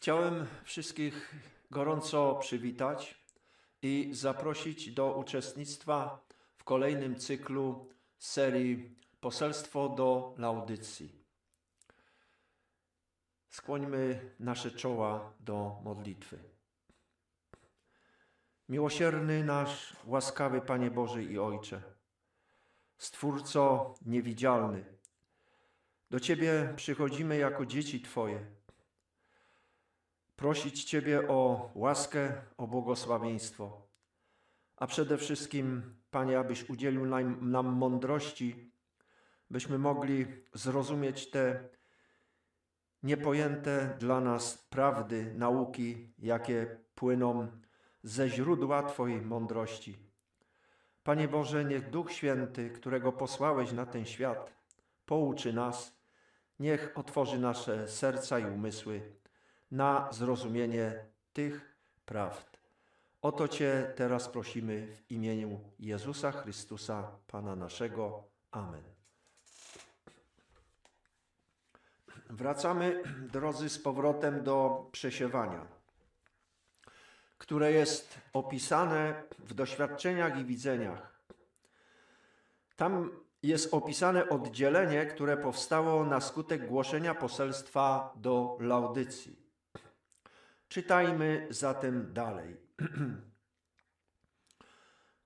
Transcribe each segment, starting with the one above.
Chciałem wszystkich gorąco przywitać i zaprosić do uczestnictwa w kolejnym cyklu serii Poselstwo do Laudycji. Skłońmy nasze czoła do modlitwy. Miłosierny nasz, łaskawy Panie Boży i Ojcze, Stwórco niewidzialny, do Ciebie przychodzimy jako dzieci Twoje prosić Ciebie o łaskę, o błogosławieństwo. A przede wszystkim, Panie, abyś udzielił nam, mądrości, byśmy mogli zrozumieć te niepojęte dla nas prawdy, nauki, jakie płyną ze źródła Twojej mądrości. Panie Boże, niech Duch Święty, którego posłałeś na ten świat, pouczy nas, niech otworzy nasze serca i umysły na zrozumienie tych prawd. O to Cię teraz prosimy w imieniu Jezusa Chrystusa, Pana naszego. Amen. Wracamy, drodzy, z powrotem do przesiewania, które jest opisane w doświadczeniach i widzeniach. Tam jest opisane oddzielenie, które powstało na skutek głoszenia poselstwa do Laudycji. Czytajmy zatem dalej.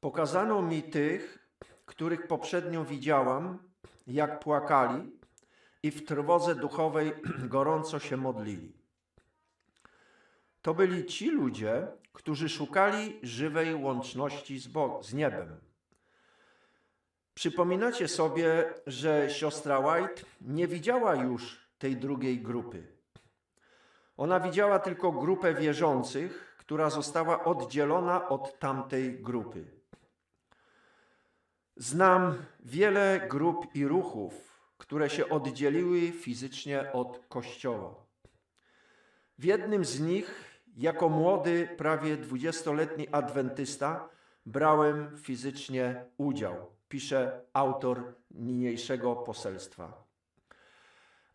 Pokazano mi tych, których poprzednio widziałam, jak płakali i w trwodze duchowej gorąco się modlili. To byli ci ludzie, którzy szukali żywej łączności z, z niebem. Przypominacie sobie, że siostra White nie widziała już tej drugiej grupy. Ona widziała tylko grupę wierzących, która została oddzielona od tamtej grupy. Znam wiele grup i ruchów, które się oddzieliły fizycznie od Kościoła. W jednym z nich, jako młody, prawie dwudziestoletni adwentysta, brałem fizycznie udział, pisze autor niniejszego poselstwa.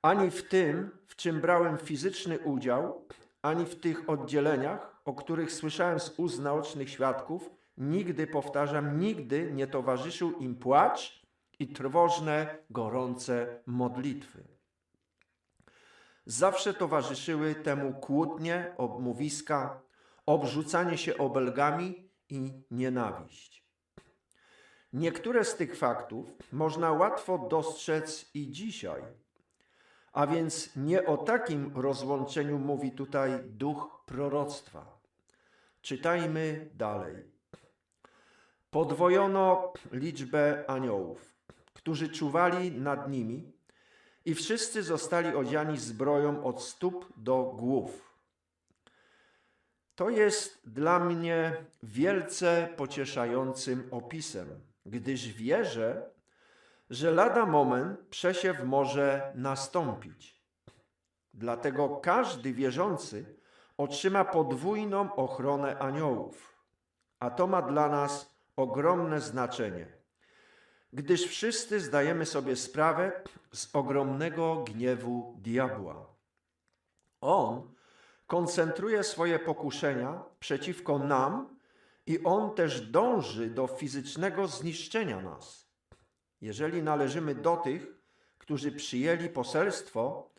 Ani w tym, w czym brałem fizyczny udział, ani w tych oddzieleniach, o których słyszałem z ust naocznych świadków, nigdy, powtarzam, nigdy nie towarzyszył im płacz i trwożne, gorące modlitwy. Zawsze towarzyszyły temu kłótnie, obmówiska, obrzucanie się obelgami i nienawiść. Niektóre z tych faktów można łatwo dostrzec i dzisiaj. A więc nie o takim rozłączeniu mówi tutaj duch proroctwa. Czytajmy dalej. Podwojono liczbę aniołów, którzy czuwali nad nimi, i wszyscy zostali odziani zbroją od stóp do głów. To jest dla mnie wielce pocieszającym opisem, gdyż wierzę, że lada moment przesiew może nastąpić. Dlatego każdy wierzący otrzyma podwójną ochronę aniołów, a to ma dla nas ogromne znaczenie, gdyż wszyscy zdajemy sobie sprawę z ogromnego gniewu diabła. On koncentruje swoje pokuszenia przeciwko nam i on też dąży do fizycznego zniszczenia nas. Jeżeli należymy do tych, którzy przyjęli poselstwo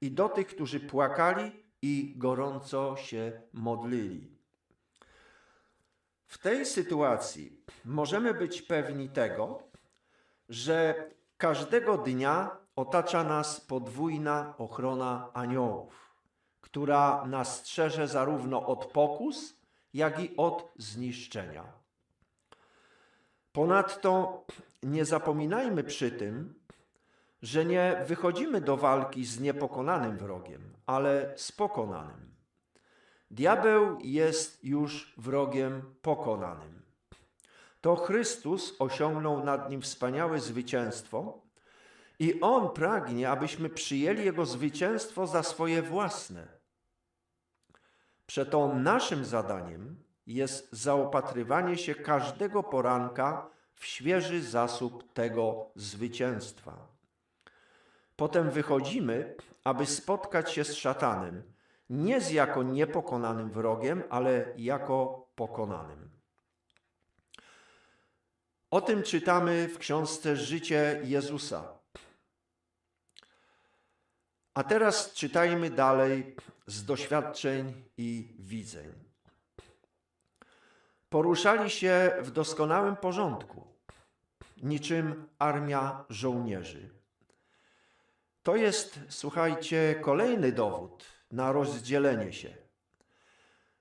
i do tych, którzy płakali i gorąco się modlili. W tej sytuacji możemy być pewni tego, że każdego dnia otacza nas podwójna ochrona aniołów, która nas strzeże zarówno od pokus, jak i od zniszczenia. Ponadto nie zapominajmy przy tym, że nie wychodzimy do walki z niepokonanym wrogiem, ale z pokonanym. Diabeł jest już wrogiem pokonanym. To Chrystus osiągnął nad nim wspaniałe zwycięstwo i On pragnie, abyśmy przyjęli Jego zwycięstwo za swoje własne. Przeto naszym zadaniem jest zaopatrywanie się każdego poranka w świeży zasób tego zwycięstwa. Potem wychodzimy, aby spotkać się z szatanem, nie z jako niepokonanym wrogiem, ale jako pokonanym. O tym czytamy w książce Życie Jezusa. A teraz czytajmy dalej z doświadczeń i widzeń. Poruszali się w doskonałym porządku, niczym armia żołnierzy. To jest, słuchajcie, kolejny dowód na rozdzielenie się.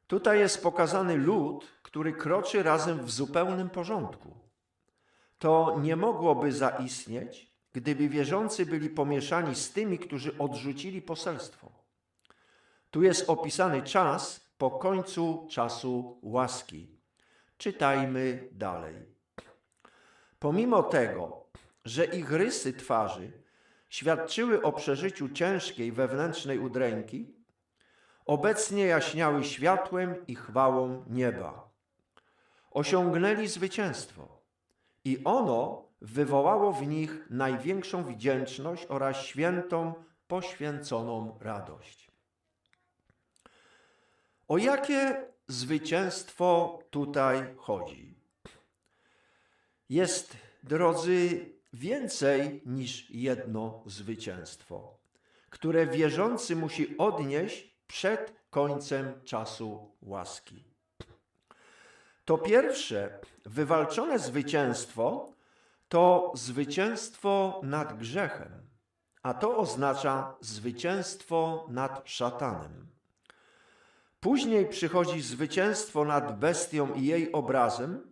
Tutaj jest pokazany lud, który kroczy razem w zupełnym porządku. To nie mogłoby zaistnieć, gdyby wierzący byli pomieszani z tymi, którzy odrzucili poselstwo. Tu jest opisany czas po końcu czasu łaski. Czytajmy dalej. Pomimo tego, że ich rysy twarzy świadczyły o przeżyciu ciężkiej wewnętrznej udręki, obecnie jaśniały światłem i chwałą nieba. Osiągnęli zwycięstwo i ono wywołało w nich największą wdzięczność oraz świętą, poświęconą radość. O jakie zwycięstwo tutaj chodzi? Jest, drodzy, więcej niż jedno zwycięstwo, które wierzący musi odnieść przed końcem czasu łaski. To pierwsze wywalczone zwycięstwo to zwycięstwo nad grzechem, a to oznacza zwycięstwo nad szatanem. Później przychodzi zwycięstwo nad bestią i jej obrazem,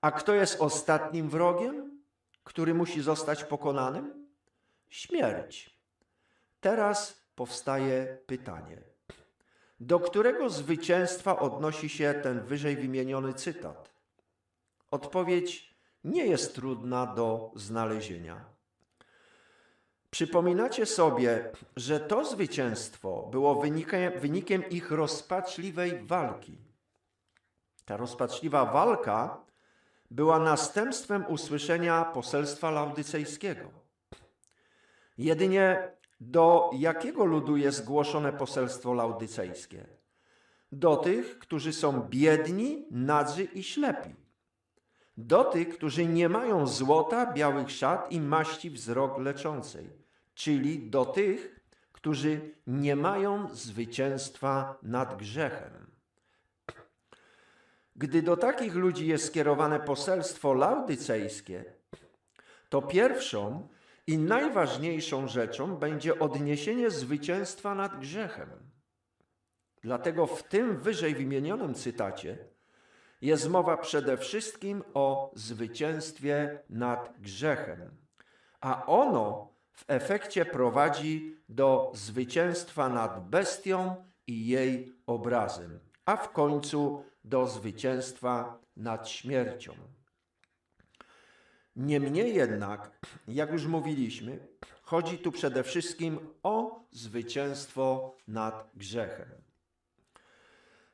a kto jest ostatnim wrogiem, który musi zostać pokonanym? Śmierć. Teraz powstaje pytanie: do którego zwycięstwa odnosi się ten wyżej wymieniony cytat? Odpowiedź nie jest trudna do znalezienia. Przypominacie sobie, że to zwycięstwo było wynikiem, wynikiem ich rozpaczliwej walki. Ta rozpaczliwa walka była następstwem usłyszenia poselstwa laudycejskiego. Jedynie do jakiego ludu jest zgłoszone poselstwo laudycejskie? Do tych, którzy są biedni, nadzy i ślepi. Do tych, którzy nie mają złota, białych szat i maści wzrok leczącej. Czyli do tych, którzy nie mają zwycięstwa nad grzechem. Gdy do takich ludzi jest skierowane poselstwo laudycejskie, to pierwszą i najważniejszą rzeczą będzie odniesienie zwycięstwa nad grzechem. Dlatego w tym wyżej wymienionym cytacie jest mowa przede wszystkim o zwycięstwie nad grzechem, a ono w efekcie prowadzi do zwycięstwa nad bestią i jej obrazem, a w końcu do zwycięstwa nad śmiercią. Niemniej jednak, jak już mówiliśmy, chodzi tu przede wszystkim o zwycięstwo nad grzechem.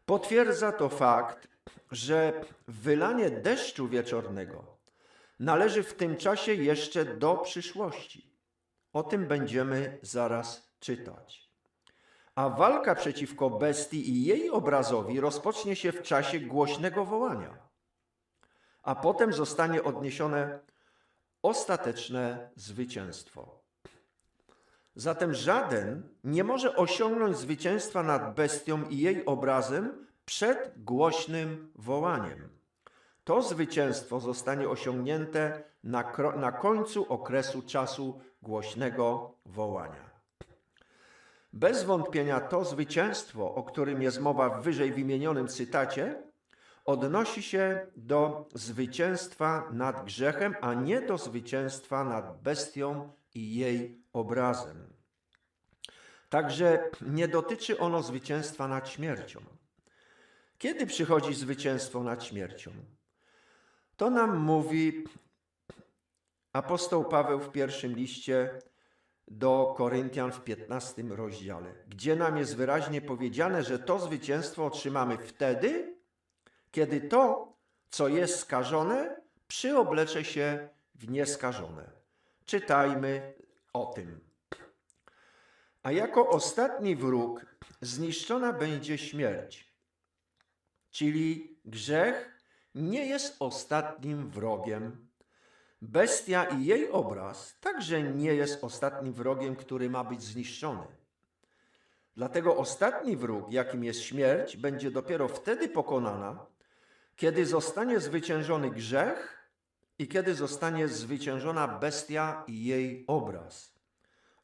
Potwierdza to fakt, że wylanie deszczu wieczornego należy w tym czasie jeszcze do przyszłości. O tym będziemy zaraz czytać. A walka przeciwko bestii i jej obrazowi rozpocznie się w czasie głośnego wołania, a potem zostanie odniesione ostateczne zwycięstwo. Zatem żaden nie może osiągnąć zwycięstwa nad bestią i jej obrazem przed głośnym wołaniem. To zwycięstwo zostanie osiągnięte na, na końcu okresu czasu głośnego wołania. Bez wątpienia to zwycięstwo, o którym jest mowa w wyżej wymienionym cytacie, odnosi się do zwycięstwa nad grzechem, a nie do zwycięstwa nad bestią i jej obrazem. Także nie dotyczy ono zwycięstwa nad śmiercią. Kiedy przychodzi zwycięstwo nad śmiercią? To nam mówi apostoł Paweł w pierwszym liście do Koryntian w 15 rozdziale, gdzie nam jest wyraźnie powiedziane, że to zwycięstwo otrzymamy wtedy, kiedy to, co jest skażone, przyoblecze się w nieskażone. Czytajmy o tym. A jako ostatni wróg zniszczona będzie śmierć. Czyli grzech nie jest ostatnim wrogiem. Bestia i jej obraz także nie jest ostatnim wrogiem, który ma być zniszczony. Dlatego ostatni wróg, jakim jest śmierć, będzie dopiero wtedy pokonana, kiedy zostanie zwyciężony grzech i kiedy zostanie zwyciężona bestia i jej obraz.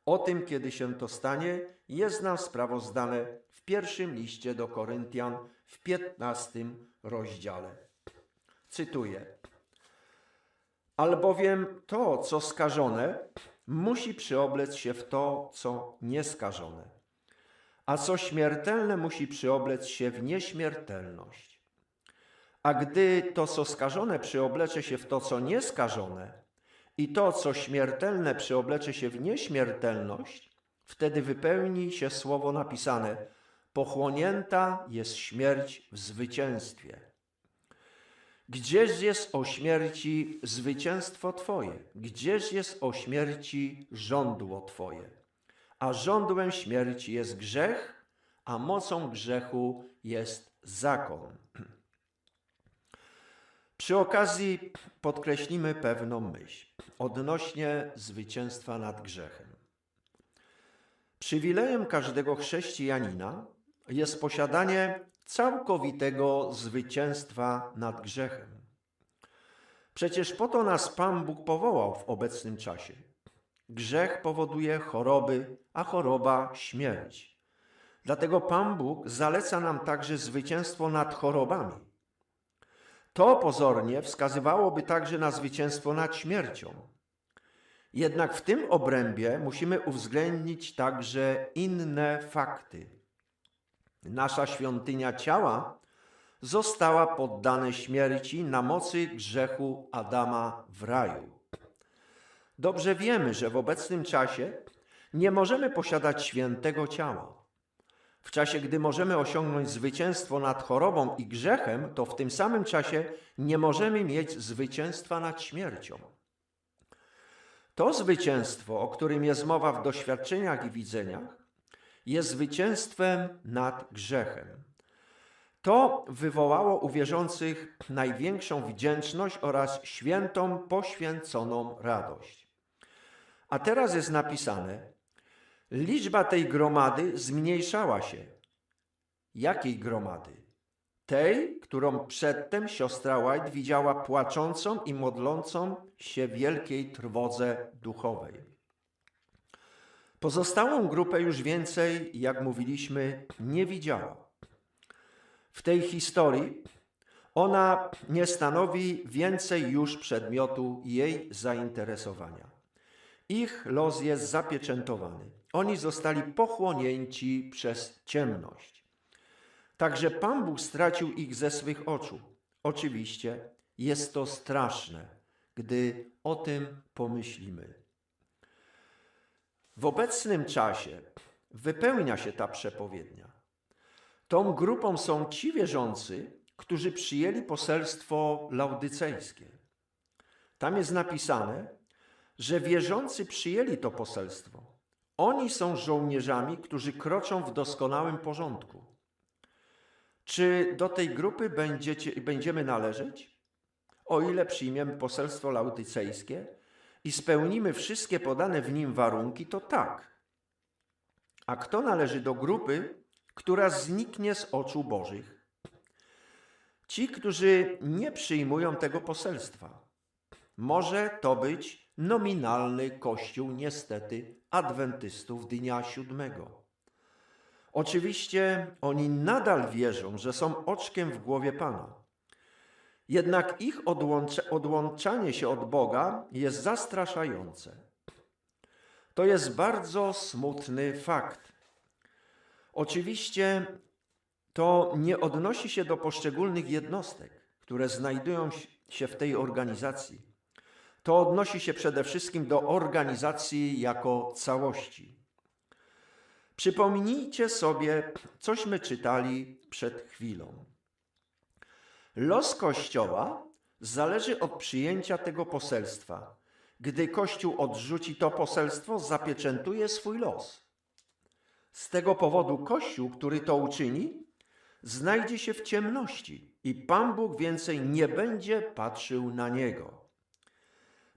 O tym, kiedy się to stanie, jest nam sprawozdane w pierwszym liście do Koryntian w 15 rozdziale. Cytuję. Albowiem to, co skażone, musi przyoblec się w to, co nieskażone, a co śmiertelne musi przyoblec się w nieśmiertelność. A gdy to, co skażone, przyoblecze się w to, co nieskażone, i to, co śmiertelne, przyoblecze się w nieśmiertelność, wtedy wypełni się słowo napisane: Pochłonięta jest śmierć w zwycięstwie. Gdzież jest o śmierci zwycięstwo Twoje? Gdzież jest o śmierci żądło Twoje? A żądłem śmierci jest grzech, a mocą grzechu jest zakon. Przy okazji podkreślimy pewną myśl odnośnie zwycięstwa nad grzechem. Przywilejem każdego chrześcijanina jest posiadanie całkowitego zwycięstwa nad grzechem. Przecież po to nas Pan Bóg powołał w obecnym czasie. Grzech powoduje choroby, a choroba śmierć. Dlatego Pan Bóg zaleca nam także zwycięstwo nad chorobami. To pozornie wskazywałoby także na zwycięstwo nad śmiercią. Jednak w tym obrębie musimy uwzględnić także inne fakty. Nasza świątynia ciała została poddana śmierci na mocy grzechu Adama w raju. Dobrze wiemy, że w obecnym czasie nie możemy posiadać świętego ciała. W czasie, gdy możemy osiągnąć zwycięstwo nad chorobą i grzechem, to w tym samym czasie nie możemy mieć zwycięstwa nad śmiercią. To zwycięstwo, o którym jest mowa w doświadczeniach i widzeniach, jest zwycięstwem nad grzechem. To wywołało u wierzących największą wdzięczność oraz świętą, poświęconą radość. A teraz jest napisane, liczba tej gromady zmniejszała się. Jakiej gromady? Tej, którą przedtem siostra White widziała płaczącą i modlącą się wielkiej trwodze duchowej. Pozostałą grupę już więcej, jak mówiliśmy, nie widziała. W tej historii ona nie stanowi więcej już przedmiotu jej zainteresowania. Ich los jest zapieczętowany. Oni zostali pochłonięci przez ciemność. Także Pan Bóg stracił ich ze swych oczu. Oczywiście jest to straszne, gdy o tym pomyślimy. W obecnym czasie wypełnia się ta przepowiednia. Tą grupą są ci wierzący, którzy przyjęli poselstwo laudycejskie. Tam jest napisane, że wierzący przyjęli to poselstwo. Oni są żołnierzami, którzy kroczą w doskonałym porządku. Czy do tej grupy będziecie, będziemy należeć? O ile przyjmiemy poselstwo laudycejskie i spełnimy wszystkie podane w nim warunki, to tak. A kto należy do grupy, która zniknie z oczu Bożych? Ci, którzy nie przyjmują tego poselstwa. Może to być nominalny kościół, niestety, adwentystów dnia siódmego. Oczywiście oni nadal wierzą, że są oczkiem w głowie Pana. Jednak ich odłącza, odłączanie się od Boga jest zastraszające. To jest bardzo smutny fakt. Oczywiście to nie odnosi się do poszczególnych jednostek, które znajdują się w tej organizacji. To odnosi się przede wszystkim do organizacji jako całości. Przypomnijcie sobie, cośmy czytali przed chwilą. Los Kościoła zależy od przyjęcia tego poselstwa. Gdy Kościół odrzuci to poselstwo, zapieczętuje swój los. Z tego powodu Kościół, który to uczyni, znajdzie się w ciemności i Pan Bóg więcej nie będzie patrzył na niego.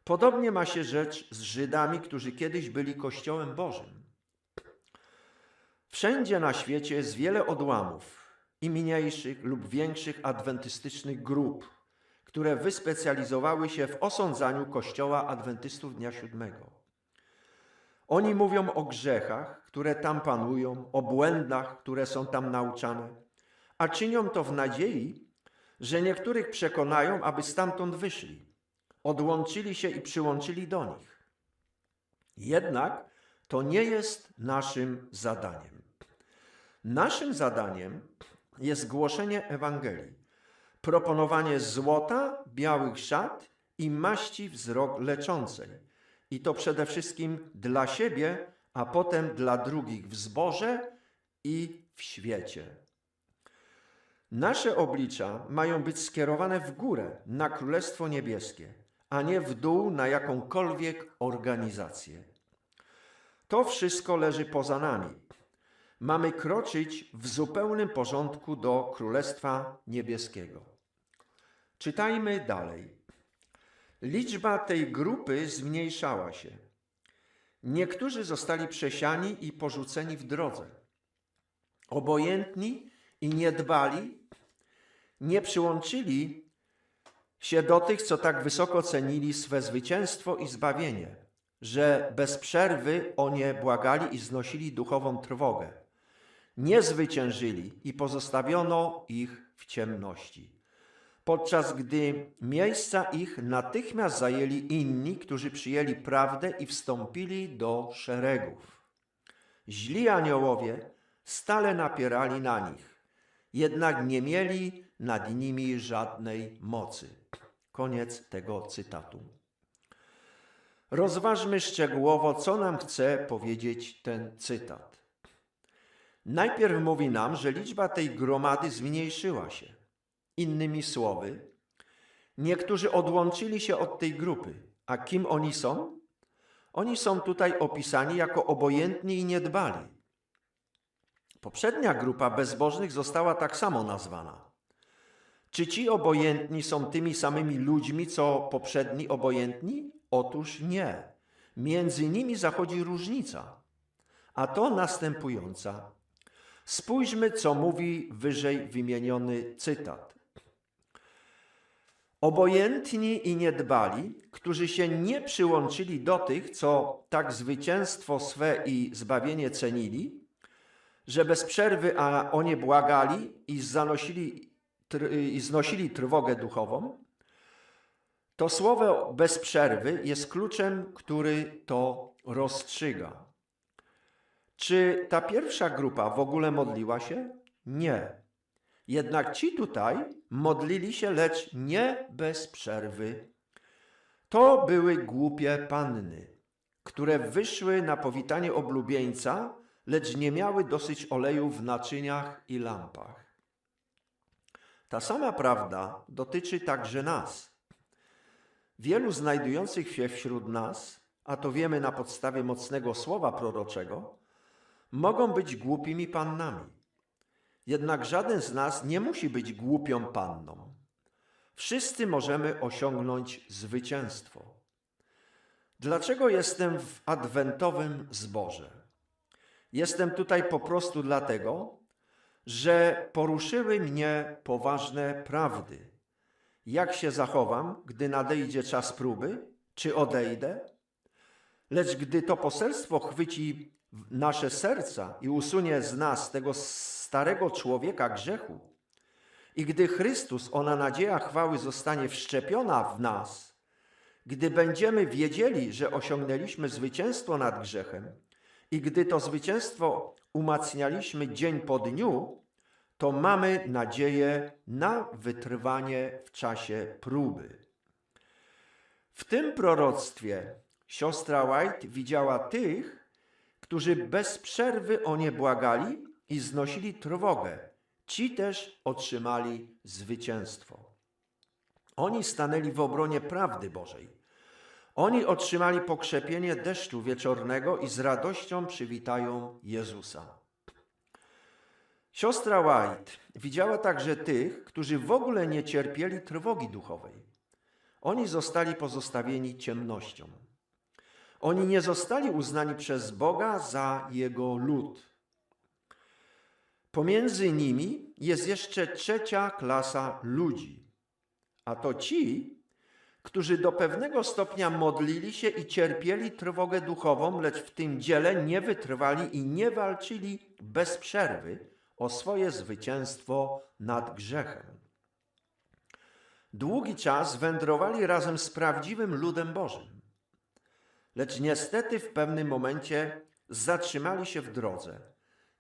Podobnie ma się rzecz z Żydami, którzy kiedyś byli Kościołem Bożym. Wszędzie na świecie jest wiele odłamów i mniejszych lub większych adwentystycznych grup, które wyspecjalizowały się w osądzaniu Kościoła Adwentystów Dnia Siódmego. Oni mówią o grzechach, które tam panują, o błędach, które są tam nauczane, a czynią to w nadziei, że niektórych przekonają, aby stamtąd wyszli, odłączyli się i przyłączyli do nich. Jednak to nie jest naszym zadaniem. Naszym zadaniem jest głoszenie Ewangelii, proponowanie złota, białych szat i maści wzrok leczącej. I to przede wszystkim dla siebie, a potem dla drugich w zborze i w świecie. Nasze oblicza mają być skierowane w górę, na Królestwo Niebieskie, a nie w dół na jakąkolwiek organizację. To wszystko leży poza nami. Mamy kroczyć w zupełnym porządku do Królestwa Niebieskiego. Czytajmy dalej. Liczba tej grupy zmniejszała się. Niektórzy zostali przesiani i porzuceni w drodze. Obojętni i niedbali nie przyłączyli się do tych, co tak wysoko cenili swe zwycięstwo i zbawienie, że bez przerwy o nie błagali i znosili duchową trwogę. Nie zwyciężyli i pozostawiono ich w ciemności podczas gdy miejsca ich natychmiast zajęli inni, którzy przyjęli prawdę i wstąpili do szeregów. Źli aniołowie stale napierali na nich, jednak nie mieli nad nimi żadnej mocy. Koniec tego cytatu. Rozważmy szczegółowo, co nam chce powiedzieć ten cytat. Najpierw mówi nam, że liczba tej gromady zmniejszyła się. Innymi słowy, niektórzy odłączyli się od tej grupy. A kim oni są? Oni są tutaj opisani jako obojętni i niedbali. Poprzednia grupa bezbożnych została tak samo nazwana. Czy ci obojętni są tymi samymi ludźmi, co poprzedni obojętni? Otóż nie. Między nimi zachodzi różnica, a to następująca. Spójrzmy, co mówi wyżej wymieniony cytat. Obojętni i niedbali, którzy się nie przyłączyli do tych, co tak zwycięstwo swe i zbawienie cenili, że bez przerwy a o nie błagali i, zanosili, i znosili trwogę duchową, to słowo bez przerwy jest kluczem, który to rozstrzyga. Czy ta pierwsza grupa w ogóle modliła się? Nie. Jednak ci tutaj modlili się, lecz nie bez przerwy. To były głupie panny, które wyszły na powitanie oblubieńca, lecz nie miały dosyć oleju w naczyniach i lampach. Ta sama prawda dotyczy także nas. Wielu znajdujących się wśród nas, a to wiemy na podstawie mocnego słowa proroczego, mogą być głupimi pannami. Jednak żaden z nas nie musi być głupią panną. Wszyscy możemy osiągnąć zwycięstwo. Dlaczego jestem w adwentowym zborze? Jestem tutaj po prostu dlatego, że poruszyły mnie poważne prawdy. Jak się zachowam, gdy nadejdzie czas próby, czy odejdę? Lecz gdy to poselstwo chwyci nasze serca i usunie z nas tego starego człowieka grzechu, i gdy Chrystus, ona nadzieja chwały, zostanie wszczepiona w nas, gdy będziemy wiedzieli, że osiągnęliśmy zwycięstwo nad grzechem, i gdy to zwycięstwo umacnialiśmy dzień po dniu, to mamy nadzieję na wytrwanie w czasie próby. W tym proroctwie siostra White widziała tych, którzy bez przerwy o nie błagali i znosili trwogę. Ci też otrzymali zwycięstwo. Oni stanęli w obronie prawdy Bożej. Oni otrzymali pokrzepienie deszczu wieczornego i z radością przywitają Jezusa. Siostra White widziała także tych, którzy w ogóle nie cierpieli trwogi duchowej. Oni zostali pozostawieni ciemnością. Oni nie zostali uznani przez Boga za Jego lud. Pomiędzy nimi jest jeszcze trzecia klasa ludzi, a to ci, którzy do pewnego stopnia modlili się i cierpieli trwogę duchową, lecz w tym dziele nie wytrwali i nie walczyli bez przerwy o swoje zwycięstwo nad grzechem. Długi czas wędrowali razem z prawdziwym ludem Bożym, lecz niestety w pewnym momencie zatrzymali się w drodze,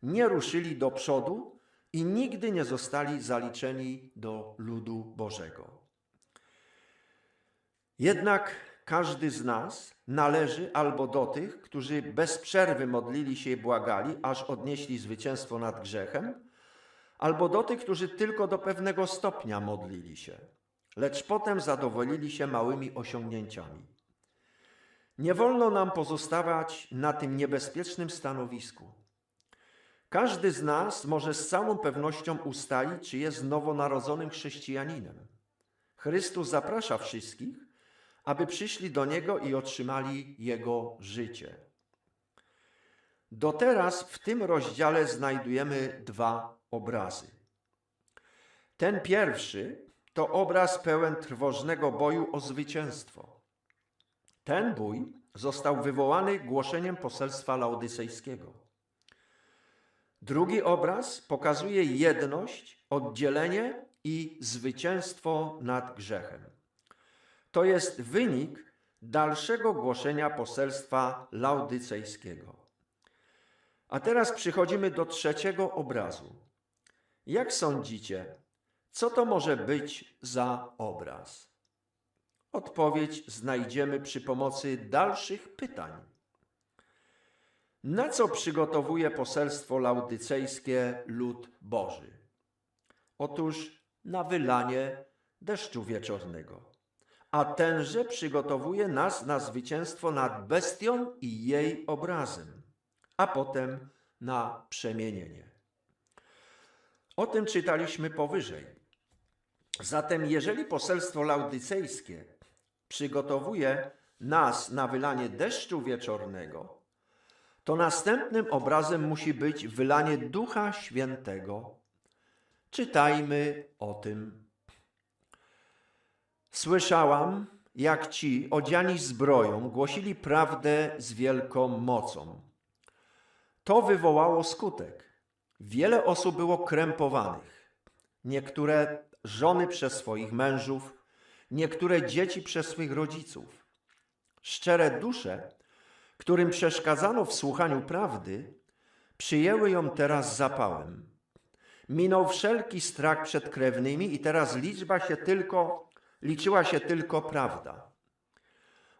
nie ruszyli do przodu i nigdy nie zostali zaliczeni do ludu Bożego. Jednak każdy z nas należy albo do tych, którzy bez przerwy modlili się i błagali, aż odnieśli zwycięstwo nad grzechem, albo do tych, którzy tylko do pewnego stopnia modlili się, lecz potem zadowolili się małymi osiągnięciami. Nie wolno nam pozostawać na tym niebezpiecznym stanowisku. Każdy z nas może z całą pewnością ustalić, czy jest nowonarodzonym chrześcijaninem. Chrystus zaprasza wszystkich, aby przyszli do Niego i otrzymali Jego życie. Do teraz w tym rozdziale znajdujemy dwa obrazy. Ten pierwszy to obraz pełen trwożnego boju o zwycięstwo. Ten bój został wywołany głoszeniem poselstwa laodycejskiego. Drugi obraz pokazuje jedność, oddzielenie i zwycięstwo nad grzechem. To jest wynik dalszego głoszenia poselstwa laodycejskiego. A teraz przychodzimy do trzeciego obrazu. Jak sądzicie, co to może być za obraz? Odpowiedź znajdziemy przy pomocy dalszych pytań. Na co przygotowuje poselstwo laudycejskie lud Boży? Otóż na wylanie deszczu wieczornego. A tenże przygotowuje nas na zwycięstwo nad bestią i jej obrazem, a potem na przemienienie. O tym czytaliśmy powyżej. Zatem, jeżeli poselstwo laudycejskie przygotowuje nas na wylanie deszczu wieczornego, to następnym obrazem musi być wylanie Ducha Świętego. Czytajmy o tym. Słyszałam, jak ci odziani zbroją głosili prawdę z wielką mocą. To wywołało skutek. Wiele osób było krępowanych. Niektóre żony przez swoich mężów, niektóre dzieci przez swych rodziców. Szczere dusze, którym przeszkadzano w słuchaniu prawdy, przyjęły ją teraz zapałem. Minął wszelki strach przed krewnymi i teraz liczba się tylko, liczyła się tylko prawda.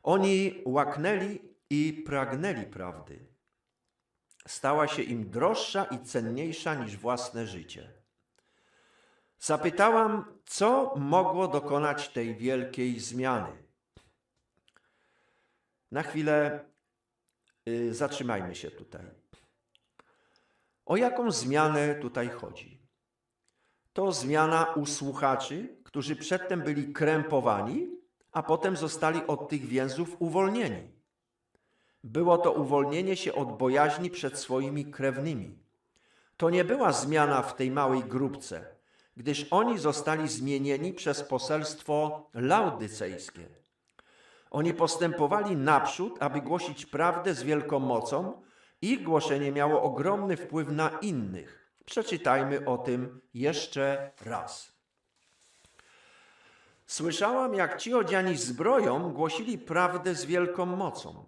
Oni łaknęli i pragnęli prawdy. Stała się im droższa i cenniejsza niż własne życie. Zapytałam, co mogło dokonać tej wielkiej zmiany. Na chwilę y, zatrzymajmy się tutaj. O jaką zmianę tutaj chodzi? To zmiana u słuchaczy, którzy przedtem byli krępowani, a potem zostali od tych więzów uwolnieni. Było to uwolnienie się od bojaźni przed swoimi krewnymi. To nie była zmiana w tej małej grupce, gdyż oni zostali zmienieni przez poselstwo laudycejskie. Oni postępowali naprzód, aby głosić prawdę z wielką mocą. Ich głoszenie miało ogromny wpływ na innych. Przeczytajmy o tym jeszcze raz. Słyszałam, jak ci odziani zbroją głosili prawdę z wielką mocą.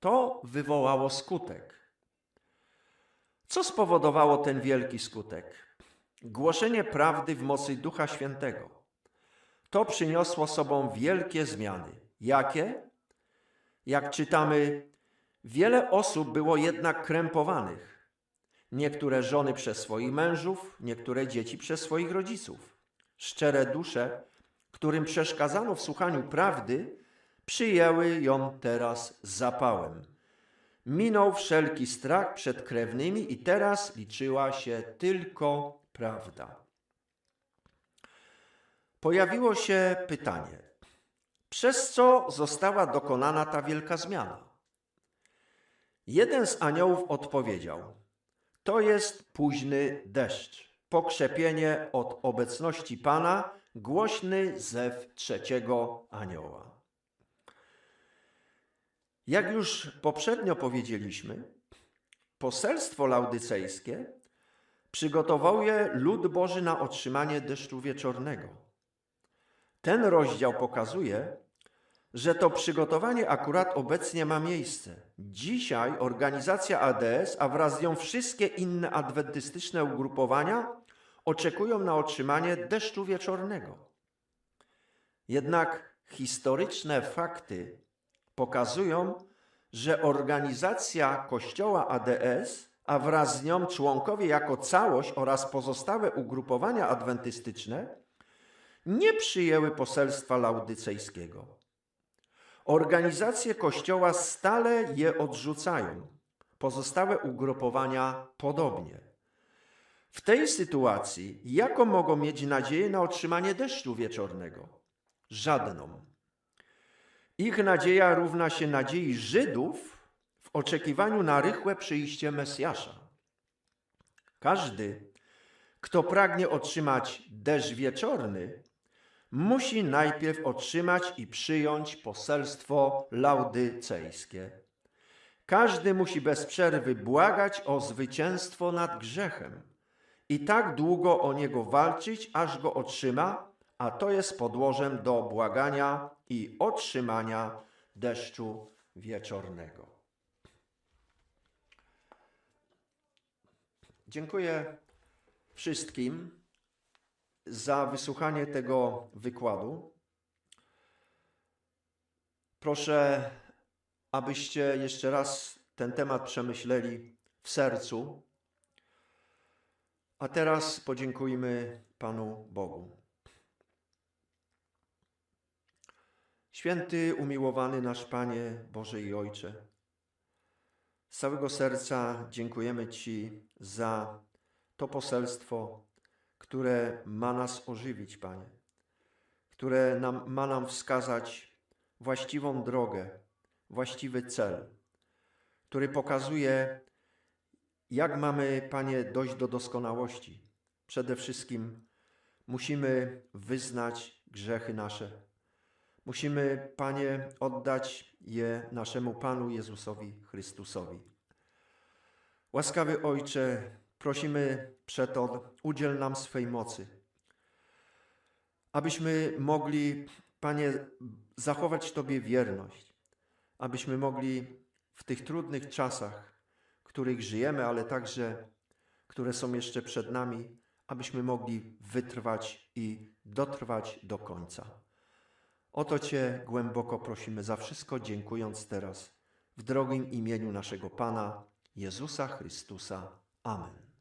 To wywołało skutek. Co spowodowało ten wielki skutek? Głoszenie prawdy w mocy Ducha Świętego. To przyniosło sobą wielkie zmiany. Jakie? Jak czytamy, wiele osób było jednak krępowanych. Niektóre żony przez swoich mężów, niektóre dzieci przez swoich rodziców. Szczere dusze, którym przeszkadzano w słuchaniu prawdy, przyjęły ją teraz z zapałem. Minął wszelki strach przed krewnymi i teraz liczyła się tylko prawda. Pojawiło się pytanie, przez co została dokonana ta wielka zmiana? Jeden z aniołów odpowiedział: To jest późny deszcz, pokrzepienie od obecności Pana, głośny zew trzeciego anioła. Jak już poprzednio powiedzieliśmy, poselstwo laudycejskie przygotowuje lud Boży na otrzymanie deszczu wieczornego. Ten rozdział pokazuje, że to przygotowanie akurat obecnie ma miejsce. Dzisiaj organizacja ADS, a wraz z nią wszystkie inne adwentystyczne ugrupowania oczekują na otrzymanie deszczu wieczornego. Jednak historyczne fakty pokazują, że organizacja Kościoła ADS, a wraz z nią członkowie jako całość oraz pozostałe ugrupowania adwentystyczne nie przyjęły poselstwa laudycejskiego. Organizacje Kościoła stale je odrzucają, pozostałe ugrupowania podobnie. W tej sytuacji, jaką mogą mieć nadzieję na otrzymanie deszczu wieczornego? Żadną. Ich nadzieja równa się nadziei Żydów oczekiwaniu na rychłe przyjście Mesjasza. Każdy, kto pragnie otrzymać deszcz wieczorny, musi najpierw otrzymać i przyjąć poselstwo laudycejskie. Każdy musi bez przerwy błagać o zwycięstwo nad grzechem i tak długo o niego walczyć, aż go otrzyma, a to jest podłożem do błagania i otrzymania deszczu wieczornego. Dziękuję wszystkim za wysłuchanie tego wykładu. Proszę, abyście jeszcze raz ten temat przemyśleli w sercu. A teraz podziękujmy Panu Bogu. Święty, umiłowany nasz Panie, Boże i Ojcze, z całego serca dziękujemy Ci za to poselstwo, które ma nas ożywić, Panie, które nam, ma nam wskazać właściwą drogę, właściwy cel, który pokazuje, jak mamy, Panie, dojść do doskonałości. Przede wszystkim musimy wyznać grzechy nasze. Musimy, Panie, oddać je naszemu Panu Jezusowi Chrystusowi. Łaskawy Ojcze, prosimy przeto, udziel nam swej mocy, abyśmy mogli, Panie, zachować Tobie wierność, abyśmy mogli w tych trudnych czasach, w których żyjemy, ale także, które są jeszcze przed nami, abyśmy mogli wytrwać i dotrwać do końca. O to Cię głęboko prosimy za wszystko, dziękując teraz w drogim imieniu naszego Pana Jezusa Chrystusa. Amen.